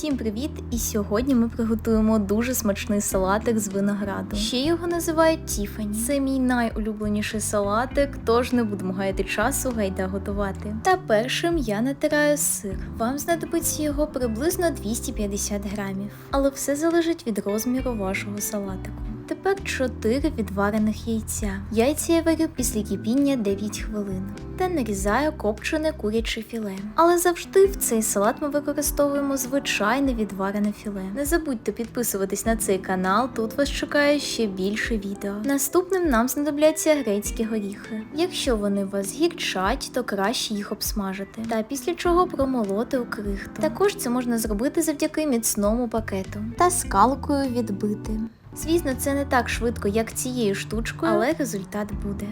Всім привіт! І сьогодні ми приготуємо дуже смачний салатик з винограду. Ще його називають Тіфані. Це мій найулюбленіший салатик, тож не будемо гаяти часу, гайда готувати. Та першим я натираю сир. Вам знадобиться його приблизно 250 грамів, але все залежить від розміру вашого салатику. Тепер 4 відварених яйця. Яйця я варю після кипіння 9 хвилин та нарізаю копчене куряче філе. Але завжди в цей салат ми використовуємо звичайне відварене філе. Не забудьте підписуватись на цей канал, тут вас чекає ще більше відео. Наступним нам знадобляться грецькі горіхи. Якщо вони вас гірчать, то краще їх обсмажити. Та після чого промолоти у крихту. Також це можна зробити завдяки міцному пакету та скалкою відбити. Звісно, це не так швидко, як цією штучкою, але результат буде.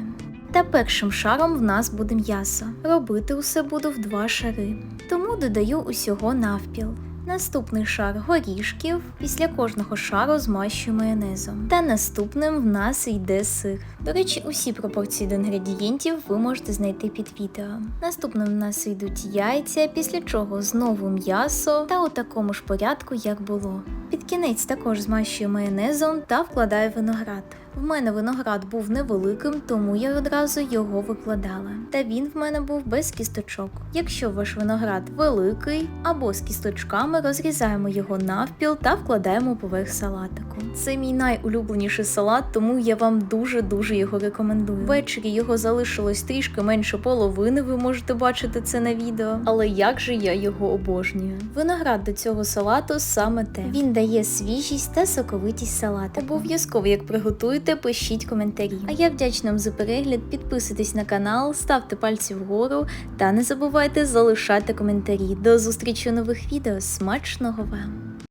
Та першим шаром в нас буде м'ясо. Робити усе буду в два шари, тому додаю усього навпіл. Наступний шар горішків, після кожного шару змащую майонезом. Та наступним в нас йде сир. До речі, усі пропорції до інгредієнтів ви можете знайти під відео. Наступним в нас йдуть яйця, після чого знову м'ясо та у такому ж порядку, як було. Під кінець також змащую майонезом та вкладаю виноград. В мене виноград був невеликим, тому я одразу його викладала. Та він в мене був без кісточок. Якщо ваш виноград великий або з кісточками, розрізаємо його навпіл та вкладаємо поверх салатику. Це мій найулюбленіший салат, тому я вам дуже-дуже його рекомендую. Ввечері його залишилось трішки менше половини, ви можете бачити це на відео. Але як же я його обожнюю? Виноград до цього салату саме те. Він дає свіжість та соковитість салату. Обов'язково, як приготуєте, пишіть коментарі. А я вдячна вам за перегляд. Підписуйтесь на канал, ставте пальці вгору та не забувайте залишати коментарі. До зустрічі у нових відео. Смачного вам!